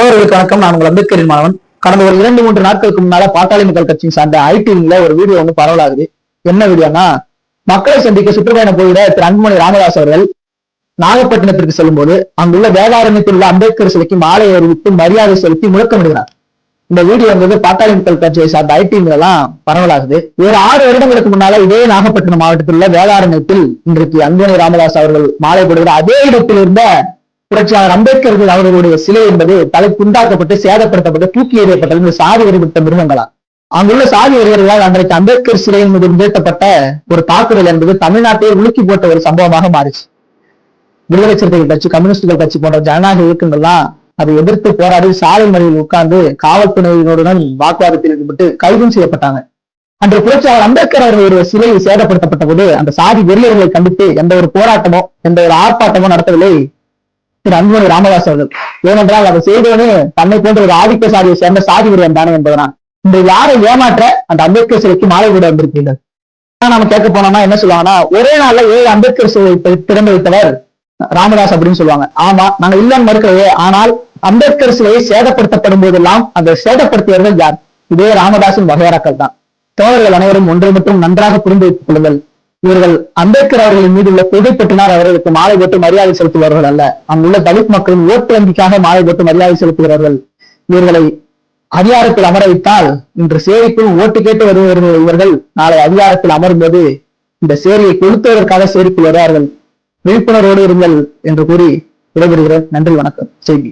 தோழர்களுக்கு வணக்கம். நான் உங்கள் அம்பேத்கரின் மாணவன். கடந்த ஒரு இரண்டு மூன்று நாட்களுக்கு முன்னால பாட்டாளி மக்கள் கட்சியின் சார்ந்த ஐடிவில ஒரு வீடியோ வந்து பரவலாகுது என்ன வீடியோனா மக்களை சந்திக்க சுற்றுப்பயணம் போயிட திரு அன்புமணி ராமதாஸ் அவர்கள் நாகப்பட்டினத்திற்கு செல்லும்போது அங்குள்ள வேதாரண்யத்தில் உள்ள அம்பேத்கர் சிலைக்கு மாலை அறிவித்து மரியாதை செலுத்தி முழக்கமிடுகிறார். இந்த வீடியோ வந்து பாட்டாளி மக்கள் கட்சியை சார்ந்த ஐடிவில எல்லாம் பரவலாகுது ஒரு ஆறு வருடங்களுக்கு முன்னால இதே நாகப்பட்டினம் மாவட்டத்தில் உள்ள வேதாரண்யத்தில் இன்றைக்கு அன்புமணி ராமதாஸ் அவர்கள் மாலை போடுகிற அதே இடத்தில் இருந்த புரட்சியாளர் அம்பேத்கர் அவர்களுடைய சிலை என்பது தலை துண்டாக்கப்பட்டு சேதப்படுத்தப்பட்டு தூக்கி எறியப்பட்டது இந்த சாதி வெறிவிட்ட மிருகங்களா அங்குள்ள சாதி வெறியர்களால் அன்றைக்கு அம்பேத்கர் சிலையின் மீது நிகழ்த்தப்பட்ட ஒரு தாக்குதல் என்பது தமிழ்நாட்டையே உலுக்கி போட்ட ஒரு சம்பவமாக மாறிச்சு. விடுதலை சிறுத்தைகள் கட்சி கம்யூனிஸ்டுகள் கட்சி போன்ற ஜனநாயக இயக்கங்கள்லாம் அதை எதிர்த்து போராடி சாலை மறியலில் உட்கார்ந்து காவல்துறையினருடன் வாக்குவாதத்தில் ஈடுபட்டு கைதும் செய்யப்பட்டாங்க. அன்று புரட்சியாளர் அம்பேத்கர் அவர்களுடைய சிலை சேதப்படுத்தப்பட்ட போது அந்த சாதி வெறியர்களை கண்டித்து எந்த ஒரு போராட்டமோ எந்த ஒரு ஆர்ப்பாட்டமோ நடத்தவில்லை. திரு அன்புமணி ராமதாஸ் அவர்கள். ஏனென்றால் அதை செய்தவனே தன்னை போன்ற ஒரு ஆதிக்க சாதியை சேர்ந்த சாதி விரியன் தானே என்பதனால் இந்த யாரை ஏமாற்ற அந்த அம்பேத்கர் சிலைக்கு மாலை கூட வந்திருக்கீர்கள் ஆனா நம்ம கேட்க போனோம்னா என்ன சொல்லுவாங்கன்னா ஒரே நாள்ல ஏழு அம்பேத்கர் சிலை தி- திறந்து வைத்தவர் ராமதாஸ் அப்படின்னு சொல்லுவாங்க. ஆமா நாங்க இல்லைன்னு மறுக்கவே ஆனால் அம்பேத்கர் சிலையை சேதப்படுத்தப்படும் போதெல்லாம் அந்த சேதப்படுத்தியவர்கள் யார்? இதே ராமதாசின் வகையறாக்கள் தான். தோழர்கள் அனைவரும் ஒன்றை மட்டும் நன்றாக புரிந்து வைத்துக் கொள்ளுங்கள். இவர்கள் அம்பேத்கர் அவர்களின் மீது உள்ள கொள்கை பற்றினார் அவர்களுக்கு மாலை போட்டு மரியாதை செலுத்துபவர்கள் அல்ல. அங்குள்ள தலித் மக்களின் ஓட்டு வங்கிக்காக மாலை போட்டு மரியாதை செலுத்துகிறார்கள் இவர்களை அதிகாரத்தில் அமர வைத்தால் இன்று சேரிக்குள் ஓட்டு கேட்டு வருபவர்கள் இவர்கள் நாளை அதிகாரத்தில் அமரும்போது இந்த சேரியை கொளுத்துவதற்காக சேரிக்குள் வருவார்கள். விழிப்புணர்வோடு இருங்கள் என்று கூறி விடைபெறுகிறேன். நன்றி வணக்கம். செய்தி.